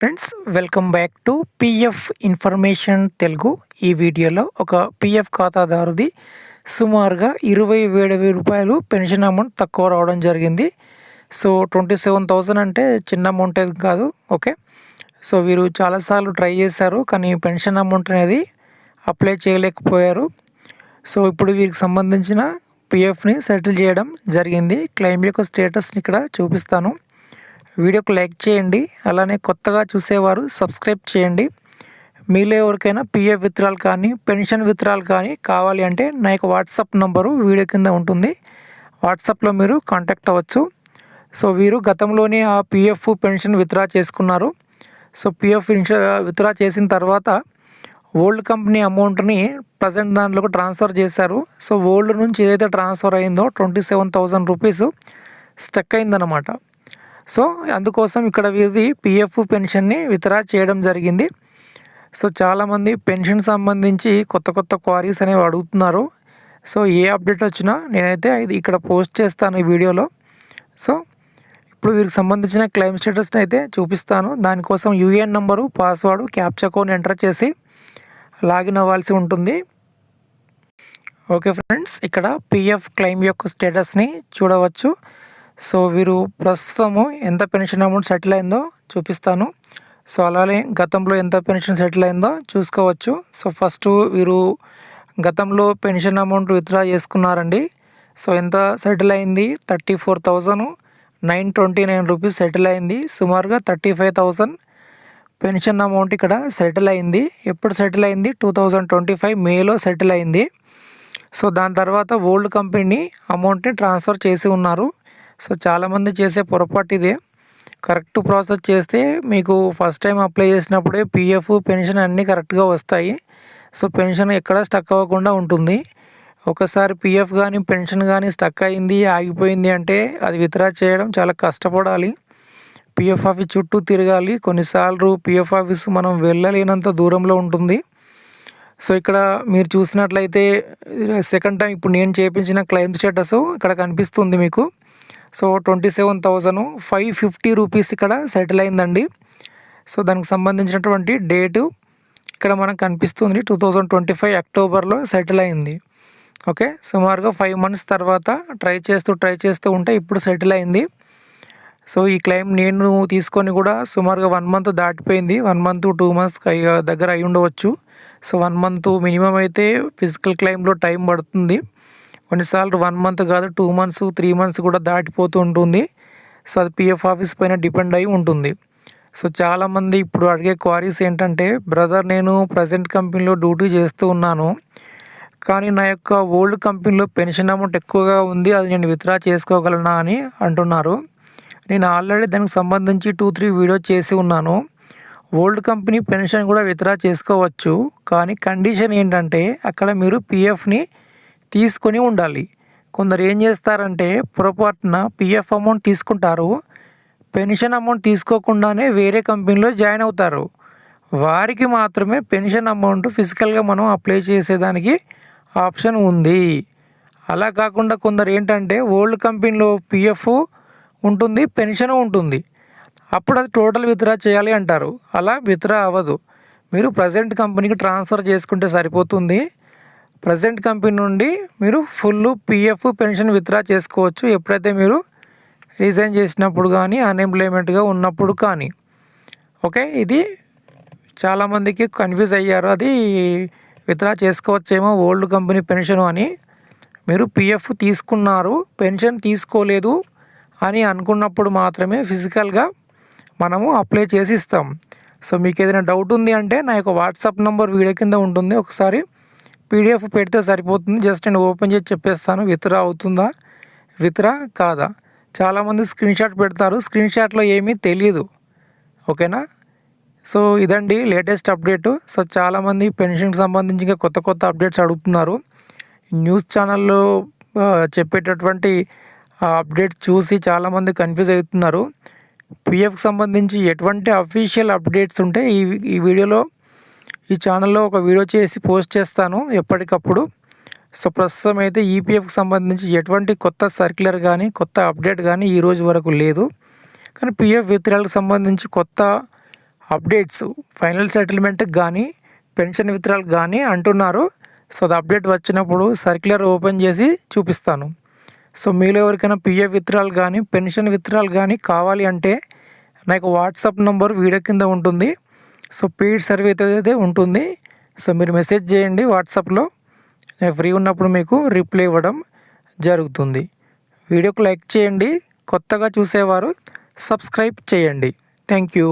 Friends welcome back to PF information Telugu ఈ వీడియోలో ఒక పిఎఫ్ ఖాతాదారుది సుమారుగా ఇరవై ఏడు వేల రూపాయలు పెన్షన్ అమౌంట్ తక్కువ రావడం జరిగింది. సో ట్వంటీ సెవెన్ థౌజండ్ అంటే చిన్న అమౌంట్ ఏది కాదు ఓకే సో వీరు చాలాసార్లు ట్రై చేశారు కానీ పెన్షన్ అమౌంట్ అనేది అప్లై చేయలేకపోయారు. సో ఇప్పుడు వీరికి సంబంధించిన పిఎఫ్ని సెటిల్ చేయడం జరిగింది. క్లెయిమ్ యొక్క స్టేటస్ని ఇక్కడ చూపిస్తాను. వీడియోకి లైక్ చేయండి. అలానే కొత్తగా చూసేవారు సబ్స్క్రైబ్ చేయండి. మీలో ఎవరికైనా పిఎఫ్ విత్రాలు కానీ పెన్షన్ విత్రాలు కానీ కావాలి అంటే నా యొక్క వాట్సాప్ నంబరు వీడియో కింద ఉంటుంది. వాట్సాప్లో మీరు కాంటాక్ట్ అవ్వచ్చు. సో వీరు గతంలోనే ఆ పిఎఫ్ పెన్షన్ విత్డ్రా చేసుకున్నారు. సో పిఎఫ్ ఇన్ష విత్డ్రా చేసిన తర్వాత ఓల్డ్ కంపెనీ అమౌంట్ని ప్రజెంట్ దాంట్లోకి ట్రాన్స్ఫర్ చేశారు. సో ఓల్డ్ నుంచి ఏదైతే ట్రాన్స్ఫర్ అయిందో twenty seven thousand rupees stuck అయిందనమాట సో అందుకోసం ఇక్కడ వీరిది పిఎఫ్ పెన్షన్ని విత్డ్రా చేయడం జరిగింది. సో చాలామంది పెన్షన్ సంబంధించి కొత్త కొత్త క్వారీస్ అనేవి అడుగుతున్నారు. సో ఏ అప్డేట్ వచ్చినా నేనైతే ఇది ఇక్కడ పోస్ట్ చేస్తాను ఈ వీడియోలో. సో ఇప్పుడు వీరికి సంబంధించిన క్లెయిమ్ స్టేటస్ని అయితే చూపిస్తాను. దానికోసం UAN number password captcha code enter చేసి లాగిన్ అవ్వాల్సి ఉంటుంది. ఓకే ఫ్రెండ్స్ ఇక్కడ పిఎఫ్ క్లెయిమ్ యొక్క స్టేటస్ని చూడవచ్చు. సో వీరు ప్రస్తుతము ఎంత పెన్షన్ అమౌంట్ సెటిల్ అయిందో చూపిస్తాను. సో అలానే గతంలో ఎంత పెన్షన్ సెటిల్ అయిందో చూసుకోవచ్చు. సో ఫస్ట్ వీరు గతంలో పెన్షన్ అమౌంట్ విత్డ్రా చేసుకున్నారండి. సో ఎంత సెటిల్ అయింది? Thirty four thousand nine twenty nine rupees settle అయింది. సుమారుగా thirty five thousand pension amount ఇక్కడ సెటిల్ అయింది. ఎప్పుడు సెటిల్ అయింది? టూ థౌజండ్ ట్వంటీ ఫైవ్ మేలో సెటిల్ అయింది. సో దాని తర్వాత ఓల్డ్ కంపెనీ అమౌంట్ని ట్రాన్స్ఫర్ చేసి ఉన్నారు. సో చాలామంది చేసే పొరపాటు ఇదే. కరెక్ట్ ప్రాసెస్ చేస్తే మీకు ఫస్ట్ టైం అప్లై చేసినప్పుడే పిఎఫ్ పెన్షన్ అన్నీ కరెక్ట్గా వస్తాయి. సో పెన్షన్ ఎక్కడ స్టక్ అవ్వకుండా ఉంటుంది. ఒకసారి పిఎఫ్ కానీ పెన్షన్ కానీ స్టక్ అయింది ఆగిపోయింది అంటే అది విత్డ్రా చేయడం చాలా కష్టపడాలి. పిఎఫ్ ఆఫీస్ చుట్టూ తిరగాలి. కొన్నిసార్లు పిఎఫ్ ఆఫీస్ మనం వెళ్ళలేనంత దూరంలో ఉంటుంది. సో ఇక్కడ మీరు చూసినట్లయితే సెకండ్ టైం ఇప్పుడు నేను చేపించిన క్లెయిమ్ స్టేటస్ ఇక్కడ కనిపిస్తుంది మీకు. So twenty seven thousand five fifty rupees ఇక్కడ సెటిల్ అయిందండి. సో దానికి సంబంధించినటువంటి డేటు ఇక్కడ మనకు కనిపిస్తుంది టూ థౌజండ్ ట్వంటీ ఫైవ్ అక్టోబర్లో సెటిల్ అయింది. ఓకే సుమారుగా ఫైవ్ మంత్స్ తర్వాత ట్రై చేస్తూ ట్రై చేస్తూ ఉంటే ఇప్పుడు సెటిల్ అయింది. సో ఈ క్లెయిమ్ నేను తీసుకొని కూడా సుమారుగా వన్ మంత్ దాటిపోయింది. వన్ మంత్ టూ మంత్స్ దగ్గర అయి ఉండవచ్చు. సో వన్ మంత్ మినిమం అయితే ఫిజికల్ క్లెయిమ్లో టైం పడుతుంది. కొన్నిసార్లు వన్ మంత్ కాదు టూ మంత్స్ త్రీ మంత్స్ కూడా దాటిపోతూ ఉంటుంది. సో అది పిఎఫ్ ఆఫీస్ పైన డిపెండ్ అయి ఉంటుంది. సో చాలామంది ఇప్పుడు అడిగే క్వారీస్ ఏంటంటే బ్రదర్ నేను ప్రజెంట్ కంపెనీలో డ్యూటీ చేస్తూ ఉన్నాను. కానీ నా యొక్క ఓల్డ్ కంపెనీలో పెన్షన్ అమౌంట్ ఎక్కువగా ఉంది అది నేను విత్డ్రా చేసుకోగలనా? అని అంటున్నారు. నేను ఆల్రెడీ దానికి సంబంధించి టూ త్రీ వీడియో చేసి ఉన్నాను. ఓల్డ్ కంపెనీ పెన్షన్ కూడా విత్డ్రా చేసుకోవచ్చు. కానీ కండిషన్ ఏంటంటే అక్కడ మీరు పిఎఫ్ని తీసుకొని ఉండాలి. కొందరు ఏం చేస్తారంటే పొరపాటున పిఎఫ్ అమౌంట్ తీసుకుంటారు. పెన్షన్ అమౌంట్ తీసుకోకుండానే వేరే కంపెనీలో జాయిన్ అవుతారు. వారికి మాత్రమే పెన్షన్ అమౌంట్ ఫిజికల్గా మనం అప్లై చేసేదానికి ఆప్షన్ ఉంది. అలా కాకుండా కొందరు ఏంటంటే ఓల్డ్ కంపెనీలో పిఎఫ్ ఉంటుంది పెన్షన్ ఉంటుంది. అప్పుడు అది టోటల్ విత్డ్రా చేయాలి అంటారు. అలా విత్డ్రా అవ్వదు. మీరు ప్రజెంట్ కంపెనీకి ట్రాన్స్ఫర్ చేసుకుంటే సరిపోతుంది. ప్రజెంట్ కంపెనీ నుండి మీరు ఫుల్ పిఎఫ్ పెన్షన్ విత్డ్రా చేసుకోవచ్చు. ఎప్పుడైతే మీరు రిజైన్ చేసినప్పుడు కానీ అన్ఎంప్లాయ్మెంట్గా ఉన్నప్పుడు కానీ. ఓకే? ఇది చాలామందికి కన్ఫ్యూజ్ అయ్యారు. అది విత్డ్రా చేసుకోవచ్చేమో ఓల్డ్ కంపెనీ పెన్షన్ అని. మీరు పిఎఫ్ తీసుకున్నారు. పెన్షన్ తీసుకోలేదు అని అనుకున్నప్పుడు మాత్రమే ఫిజికల్గా మనము అప్లై చేసి ఇస్తాం. సో మీకు ఏదైనా డౌట్ ఉంది అంటే నా యొక్క వాట్సాప్ నెంబర్ వీడియో కింద ఉంటుంది. ఒకసారి పీడిఎఫ్ పెడితే సరిపోతుంది. జస్ట్ నేను ఓపెన్ చేసి చెప్పేస్తాను. విత్డ్రా అవుతుందా? విత్డ్రా కాదా? చాలామంది స్క్రీన్ షాట్ పెడతారు. స్క్రీన్ షాట్లో ఏమీ తెలియదు ఓకేనా? సో ఇదండి లేటెస్ట్ అప్డేట్ సో చాలామంది పెన్షన్కి సంబంధించి ఇంకా కొత్త కొత్త అప్డేట్స్ అడుగుతున్నారు. న్యూస్ ఛానల్లో చెప్పేటటువంటి అప్డేట్స్ చూసి చాలామంది కన్ఫ్యూజ్ అవుతున్నారు. పిఎఫ్కి సంబంధించి ఎటువంటి అఫీషియల్ అప్డేట్స్ ఉంటే ఈ ఈ వీడియోలో ఈ ఛానల్లో ఒక వీడియో చేసి పోస్ట్ చేస్తాను ఎప్పటికప్పుడు. సో ప్రస్తుతం అయితే ఈపీఎఫ్కి సంబంధించి ఎటువంటి కొత్త సర్క్యులర్ కానీ కొత్త అప్డేట్ కానీ ఈ రోజు వరకు లేదు. కానీ పిఎఫ్ విత్రాలకు సంబంధించి కొత్త అప్డేట్స్ ఫైనల్ సెటిల్మెంట్కి కానీ పెన్షన్ విత్రాలు కానీ అంటున్నారు. సో అది అప్డేట్ వచ్చినప్పుడు సర్క్యులర్ ఓపెన్ చేసి చూపిస్తాను. సో మీలో ఎవరికైనా పిఎఫ్ విత్రాలు కానీ పెన్షన్ విత్రాలు కానీ కావాలి అంటే నాకు వాట్సాప్ నెంబర్ వీడియో కింద ఉంటుంది. సో పెయిడ్ సర్వీస్ అయితే ఉంటుంది. సో మీరు మెసేజ్ చేయండి వాట్సాప్లో నేను ఫ్రీ ఉన్నప్పుడు మీకు రిప్లై ఇవ్వడం జరుగుతుంది. వీడియోకు లైక్ చేయండి. కొత్తగా చూసేవారు సబ్స్క్రైబ్ చేయండి. Thank you